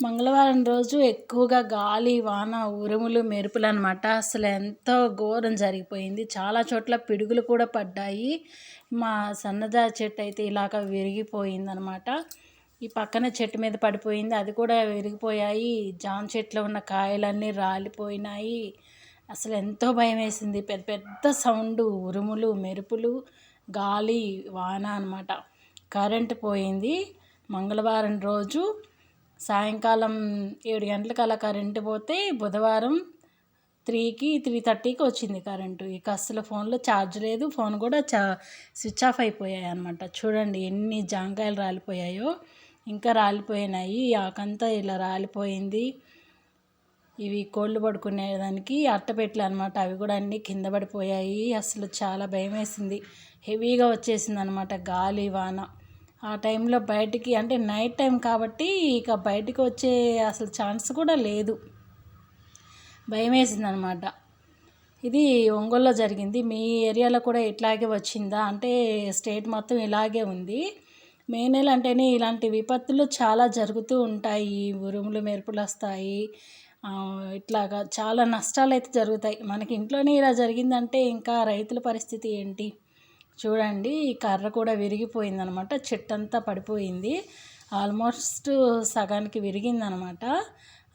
మంగళవారం రోజు ఎక్కువగా గాలి వాన ఉరుములు మెరుపులు అనమాట అసలు ఎంతో ఘోరం జరిగిపోయింది. చాలా చోట్ల పిడుగులు కూడా పడ్డాయి. మా సన్నజాజి చెట్టు అయితే ఇలాగ విరిగిపోయింది అనమాట ఈ పక్కన చెట్టు మీద పడిపోయింది. అది కూడా విరిగిపోయాయి. జామ చెట్లో ఉన్న కాయలన్నీ రాలిపోయినాయి. అసలు ఎంతో భయం వేసింది. పెద్ద పెద్ద సౌండ్ ఉరుములు మెరుపులు గాలి వాన అనమాట కరెంటు పోయింది. మంగళవారం రోజు సాయంకాలం ఏడు గంటలకు అలా కరెంటు పోతే బుధవారం త్రీకి త్రీ థర్టీకి వచ్చింది కరెంటు. ఇక అసలు ఫోన్లో ఛార్జ్ లేదు. ఫోన్ కూడా చా స్విచ్ ఆఫ్ అయిపోయాయి అనమాట చూడండి ఎన్ని జాంకాయలు రాలిపోయాయో. ఇంకా రాలిపోయినాయి. ఆకంతా ఇలా రాలిపోయింది. ఇవి కోళ్ళు పడుకునేదానికి అట్టపెట్లు అనమాట అవి కూడా అన్నీ కింద పడిపోయాయి. అసలు చాలా భయం వేసింది హెవీగా వచ్చేసింది అనమాట గాలి వాన. ఆ టైంలో బయటికి అంటే నైట్ టైం కాబట్టి ఇక బయటికి వచ్చే అసలు ఛాన్స్ కూడా లేదు. భయం వేసిందనమాట ఇది ఒంగోలులో జరిగింది. మీ ఏరియాలో కూడా ఇట్లాగే వచ్చిందా? అంటే స్టేట్ మొత్తం ఇలాగే ఉంది. మే నెల అంటేనే ఇలాంటి విపత్తులు చాలా జరుగుతూ ఉంటాయి. ఉరుములు మెరుపులు వస్తాయి. ఇట్లాగా చాలా నష్టాలు అయితే జరుగుతాయి. మనకి ఇంట్లోనే ఇలా జరిగిందంటే ఇంకా రైతుల పరిస్థితి ఏంటి? చూడండి ఈ కర్ర కూడా విరిగిపోయింది అనమాట చెట్టు అంతా పడిపోయింది. ఆల్మోస్ట్ సగానికి విరిగిందనమాట.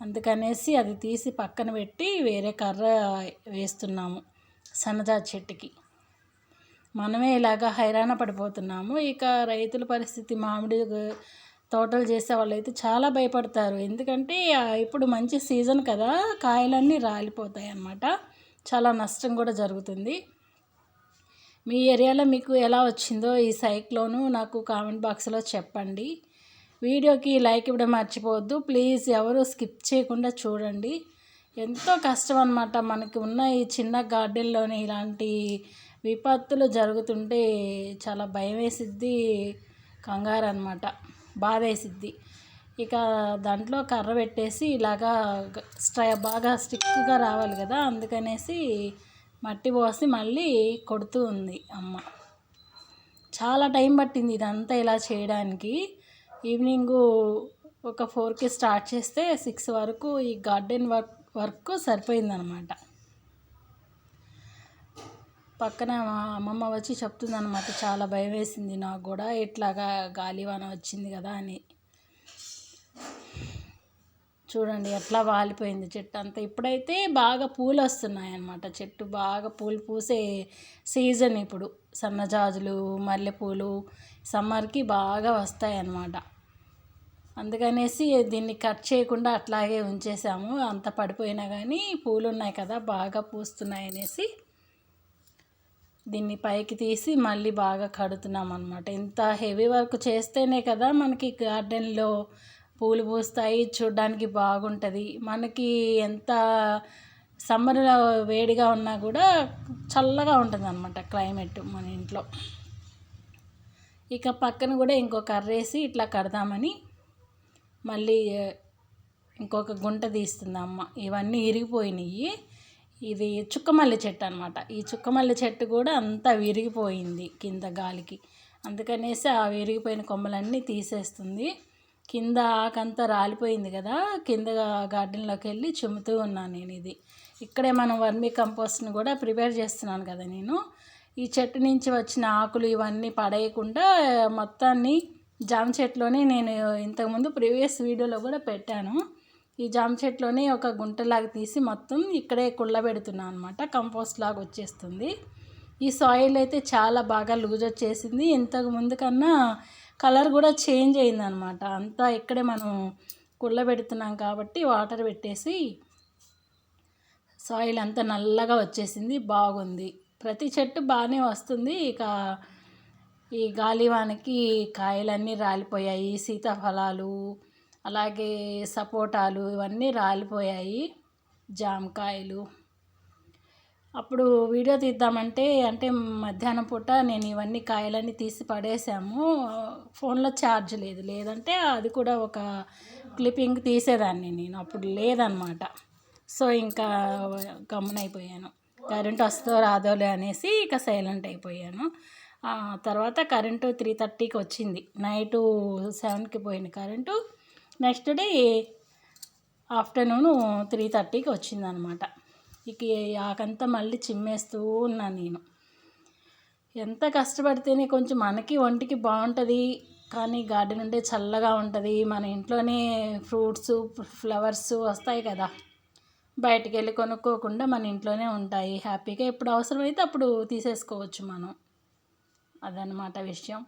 అందుకనేసి అది తీసి పక్కన పెట్టి వేరే కర్ర వేస్తున్నాము సన్నజాతి చెట్టుకి. మనమే ఇలాగ హైరాణ పడిపోతున్నాము. ఇక రైతుల పరిస్థితి మామిడి తోటలు చేసే వాళ్ళైతే చాలా భయపడతారు. ఎందుకంటే ఇప్పుడు మంచి సీజన్ కదా కాయలన్నీ రాలిపోతాయి అన్నమాట చాలా నష్టం కూడా జరుగుతుంది. మీ ఏరియాలో మీకు ఎలా వచ్చిందో ఈ సైక్లోను నాకు కామెంట్ బాక్స్లో చెప్పండి. వీడియోకి లైక్ ఇవ్వడం మర్చిపోవద్దు. ప్లీజ్ ఎవరు స్కిప్ చేయకుండా చూడండి. ఎంతో కష్టం అనమాట మనకి ఉన్న ఈ చిన్న గార్డెన్లోనే ఇలాంటి విపత్తులు జరుగుతుంటే చాలా భయం వేసిద్ది కంగారు అనమాట బాధ వేసిద్ది. ఇక దాంట్లో కర్ర పెట్టేసి ఇలాగా స్ట్రై బాగా స్టిక్గా రావాలి కదా అందుకనేసి మట్టి పోసి మళ్ళీ కొడుతూ ఉంది అమ్మ. చాలా టైం పట్టింది ఇదంతా ఇలా చేయడానికి. ఈవినింగ్ ఒక ఫోర్కి స్టార్ట్ చేస్తే సిక్స్ వరకు ఈ గార్డెన్ వర్క్ వర్క్ సరిపోయిందనమాట. పక్కన మా అమ్మమ్మ వచ్చి చెప్తుందనమాట చాలా భయం వేసింది నాకు కూడా ఇట్లాగా గాలివాన వచ్చింది కదా అని. చూడండి ఎట్లా వాలిపోయింది చెట్టు అంతా ఇప్పుడైతే బాగా పూలు వస్తున్నాయి అన్నమాట చెట్టు బాగా పూలు పూసే సీజన్ ఇప్పుడు. సన్నజాజులు మల్లెపూలు సమ్మర్కి బాగా వస్తాయి అన్నమాట అందుకనేసి దీన్ని కట్ చేయకుండా అట్లాగే ఉంచేసాము. అంత పడిపోయినా కానీ పూలు ఉన్నాయి కదా బాగా పూస్తున్నాయి అనేసి దీన్ని పైకి తీసి మళ్ళీ బాగా కడుతున్నాం అనమాట ఇంత హెవీ వర్క్ చేస్తేనే కదా మనకి గార్డెన్లో పూలు పూస్తాయి చూడ్డానికి బాగుంటుంది. మనకి ఎంత సమ్మర్ వేడిగా ఉన్నా కూడా చల్లగా ఉంటుంది అనమాట క్లైమేట్ మన ఇంట్లో. ఇక పక్కన కూడా ఇంకో కర్రేసి ఇట్లా కడదామని మళ్ళీ ఇంకొక గుంట తీస్తుంది అమ్మ. ఇవన్నీ ఇరిగిపోయినాయి ఇది చుక్కమల్లి చెట్టు అనమాట ఈ చుక్కమల్లి చెట్టు కూడా అంతా విరిగిపోయింది కింద గాలికి. అందుకనేసి ఆ విరిగిపోయిన కొమ్మలన్నీ తీసేస్తుంది. కింద ఆకంతా రాలిపోయింది కదా కింద గార్డెన్లోకి వెళ్ళి చిమ్ముతూ ఉన్నాను నేను ఇది. ఇక్కడే మనం వర్మీ కంపోస్ట్ని కూడా ప్రిపేర్ చేస్తున్నాను కదా నేను. ఈ చెట్టు నుంచి వచ్చిన ఆకులు ఇవన్నీ పడేయకుండా మొత్తాన్ని జామ చెట్లోనే నేను ఇంతకుముందు ప్రీవియస్ వీడియోలో కూడా పెట్టాను. ఈ జామ చెట్లోనే ఒక గుంటలాగా తీసి మొత్తం ఇక్కడే కుళ్ళబెడుతున్నాను అనమాట కంపోస్ట్ లాగా వచ్చేస్తుంది. ఈ సాయిల్ అయితే చాలా బాగా లూజ్ వచ్చేసింది. ఇంతకు ముందు కన్నా కలర్ కూడా చేంజ్ అయిందనమాట. అంతా ఇక్కడే మనం కుళ్ళబెడుతున్నాం కాబట్టి వాటర్ పెట్టేసి సాయిల్ అంతా నల్లగా వచ్చేసింది. బాగుంది. ప్రతి చెట్టు బాగానే వస్తుంది. ఇక ఈ గాలివానికి కాయలన్నీ రాలిపోయాయి. సీతాఫలాలు అలాగే సపోటాలు ఇవన్నీ రాలిపోయాయి. జామకాయలు. అప్పుడు వీడియో తీద్దామంటే అంటే మధ్యాహ్నం పూట నేను ఇవన్నీ కాయలన్నీ తీసి పడేసాము. ఫోన్లో ఛార్జ్ లేదు. లేదంటే అది కూడా ఒక క్లిప్పింగ్ తీసేదాన్ని నేను. అప్పుడు లేదనమాట. సో ఇంకా గమ్మునైపోయాను. కరెంట్ వస్తో రాదోలే అనేసి ఇక సైలెంట్ అయిపోయాను. తర్వాత కరెంటు త్రీ థర్టీకి వచ్చింది. నైటు సెవెన్కి పోయింది current. Next day afternoon three థర్టీకి వచ్చిందనమాట. ఇక ఆకంతా మళ్ళీ చిమ్మేస్తూ ఉన్నాను నేను. ఎంత కష్టపడితేనే కొంచెం మనకి ఒంటికి బాగుంటుంది కానీ గార్డెన్ ఉంటే చల్లగా ఉంటుంది. మన ఇంట్లోనే ఫ్రూట్స్ ఫ్లవర్స్ వస్తాయి కదా. బయటికి వెళ్ళి కొనుక్కోకుండా మన ఇంట్లోనే ఉంటాయి. హ్యాపీగా ఎప్పుడు అవసరమైతే అప్పుడు తీసేసుకోవచ్చు మనం. అదనమాట విషయం.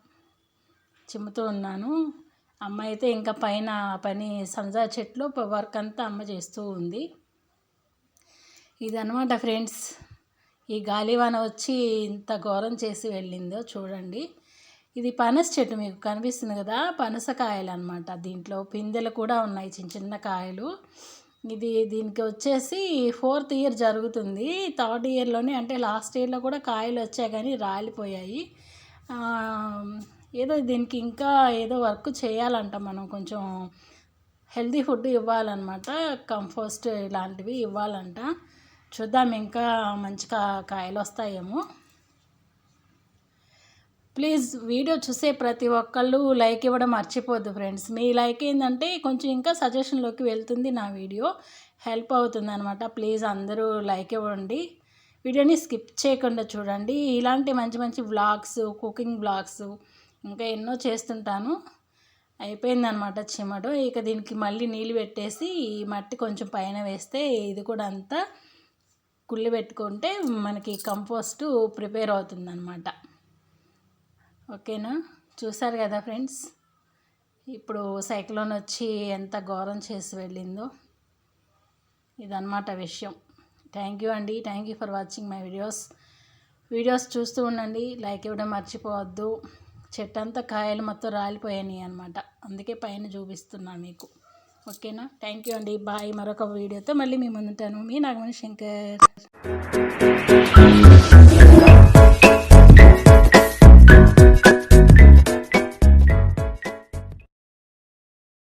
చిమ్ముతూ ఉన్నాను. అమ్మ అయితే ఇంకా పైన పని సంజా చెట్లు వర్క్ అంతా అమ్మ చేస్తూ ఉంది. ఇదనమాట ఫ్రెండ్స్. ఈ గాలివాన వచ్చి ఇంత ఘోరం చేసి వెళ్ళిందో చూడండి. ఇది పనస చెట్టు మీకు కనిపిస్తుంది కదా? పనసకాయలు అనమాట దీంట్లో పిందెలు కూడా ఉన్నాయి చిన్న చిన్న కాయలు. ఇది దీనికి వచ్చేసి ఫోర్త్ ఇయర్ జరుగుతుంది. థర్డ్ ఇయర్లోనే అంటే లాస్ట్ ఇయర్లో కూడా కాయలు వచ్చాయి కానీ రాలిపోయాయి. ఏదో దీనికి ఇంకా ఏదో వర్క్ చేయాలంట మనం. కొంచెం హెల్తీ ఫుడ్ ఇవ్వాలన్నమాట. కంపోస్ట్ ఇలాంటివి ఇవ్వాలంట. చూద్దాం ఇంకా మంచి కా కాయలు వస్తాయేమో. ప్లీజ్ వీడియో చూసే ప్రతి ఒక్కళ్ళు లైక్ ఇవ్వడం మర్చిపోద్దు ఫ్రెండ్స్. మీ లైక్ ఏంటంటే కొంచెం ఇంకా సజెషన్లోకి వెళ్తుంది నా వీడియో. హెల్ప్ అవుతుంది అనమాట ప్లీజ్ అందరూ లైక్ ఇవ్వండి. వీడియోని స్కిప్ చేయకుండా చూడండి. ఇలాంటి మంచి మంచి వ్లాగ్స్ కుకింగ్ వ్లాగ్స్ ఇంకా ఎన్నో చేస్తుంటాను. అయిపోయిందనమాట చిమడు ఇక దీనికి మళ్ళీ నీళ్ళు పెట్టేసి ఈ మట్టి కొంచెం పైన వేస్తే ఇది కూడా అంతా కుళ్ళి పెట్టుకుంటే మనకి కంపోస్ట్ ప్రిపేర్ అవుతుందన్నమాట. ఓకేనా? చూసారు కదా ఫ్రెండ్స్? ఇప్పుడు సైక్లోన్ వచ్చి ఎంత ఘోరం చేసి వెళ్ళిందో. ఇదన్నమాట విషయం. థ్యాంక్ యూ అండి. Thank you for watching my videos videos చూస్తూ ఉండండి. లైక్ ఇవ్వడం మర్చిపోవద్దు. చెట్టు అంతా కాయలు మొత్తం రాలిపోయాయి అనమాట అందుకే పైన చూపిస్తున్నాను మీకు. ఓకేనా? థ్యాంక్ యూ అండి. బాయ్ మరొక వీడియోతో మళ్ళీ మీ ముందుంటాను. మీ నాగమణి శంకర్.